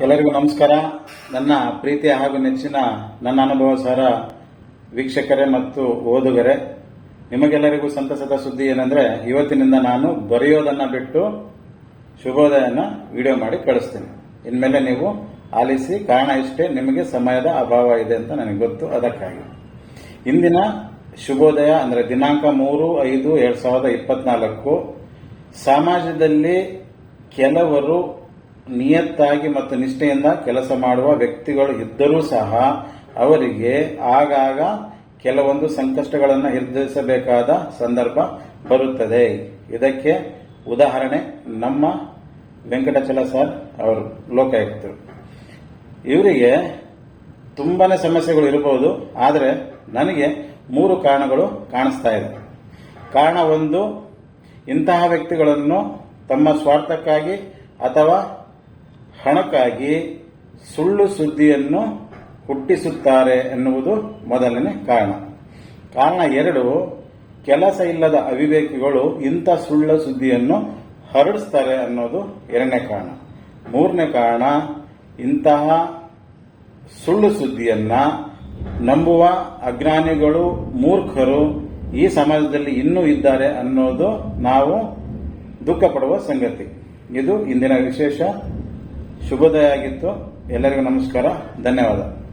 ಎಲ್ಲರಿಗೂ ನಮಸ್ಕಾರ. ನನ್ನ ಪ್ರೀತಿ ಹಾಗೂ ನೆಚ್ಚಿನ ನನ್ನ ಅನುಭವ ಸಾರ ವೀಕ್ಷಕರೇ ಮತ್ತು ಓದುಗರೇ, ನಿಮಗೆಲ್ಲರಿಗೂ ಸಂತಸದ ಸುದ್ದಿ ಏನಂದ್ರೆ, ಇವತ್ತಿನಿಂದ ನಾನು ಬರೆಯೋದನ್ನ ಬಿಟ್ಟು ಶುಭೋದಯನ ವಿಡಿಯೋ ಮಾಡಿ ಕಳಿಸ್ತೀನಿ. ಇನ್ಮೇಲೆ ನೀವು ಆಲಿಸಿ ಕಾರಣ ಇಷ್ಟೇ, ನಿಮಗೆ ಸಮಯದ ಅಭಾವ ಇದೆ ಅಂತ ನನಗೆ ಗೊತ್ತು. ಅದಕ್ಕಾಗಿ. ಇಂದಿನ ಶುಭೋದಯ ಅಂದ್ರೆ ದಿನಾಂಕ ಮೂರು ಐದು ಎರಡ್ ಸಾವಿರದ ಇಪ್ಪತ್ನಾಲ್ಕು. ಸಮಾಜದಲ್ಲಿ ಕೆಲವರು ನಿಯತ್ತಾಗಿ ಮತ್ತು ನಿಷ್ಠೆಯಿಂದ ಕೆಲಸ ಮಾಡುವ ವ್ಯಕ್ತಿಗಳು ಇದ್ದರೂ ಸಹ ಅವರಿಗೆ ಆಗಾಗ ಕೆಲವೊಂದು ಸಂಕಷ್ಟಗಳನ್ನು ಎದುರಿಸಬೇಕಾದ ಸಂದರ್ಭ ಬರುತ್ತದೆ. ಇದಕ್ಕೆ ಉದಾಹರಣೆ ನಮ್ಮ ವೆಂಕಟಚಲ ಸರ್ ಅವರು, ಲೋಕಾಯುಕ್ತರು. ಇವರಿಗೆ ತುಂಬಾನೇ ಸಮಸ್ಯೆಗಳು ಇರಬಹುದು, ಆದರೆ ನನಗೆ ಮೂರು ಕಾರಣಗಳು ಕಾಣಿಸ್ತಾ ಇದೆ. ಕಾರಣ ಒಂದು, ಇಂತಹ ವ್ಯಕ್ತಿಗಳನ್ನು ತಮ್ಮ ಸ್ವಾರ್ಥಕ್ಕಾಗಿ ಅಥವಾ ಹಣಕ್ಕಾಗಿ ಸುಳ್ಳು ಸುದ್ದಿಯನ್ನು ಹುಟ್ಟಿಸುತ್ತಾರೆ ಎನ್ನುವುದು ಮೊದಲನೇ ಕಾರಣ. ಕಾರಣ ಎರಡು, ಕೆಲಸ ಇಲ್ಲದ ಅವಿವೇಕಿಗಳು ಇಂಥ ಸುಳ್ಳು ಸುದ್ದಿಯನ್ನು ಹರಡಿಸ್ತಾರೆ ಅನ್ನೋದು ಎರಡನೇ ಕಾರಣ. ಮೂರನೇ ಕಾರಣ, ಇಂತಹ ಸುಳ್ಳು ಸುದ್ದಿಯನ್ನು ನಂಬುವ ಅಜ್ಞಾನಿಗಳು, ಮೂರ್ಖರು ಈ ಸಮಾಜದಲ್ಲಿ ಇನ್ನೂ ಇದ್ದಾರೆ ಅನ್ನೋದು ನಾವು ದುಃಖ ಪಡುವ ಸಂಗತಿ. ಇದು ಇಂದಿನ ವಿಶೇಷ ಶುಭೋದಯ ಆಗಿತ್ತು. ಎಲ್ಲರಿಗೂ ನಮಸ್ಕಾರ. ಧನ್ಯವಾದ.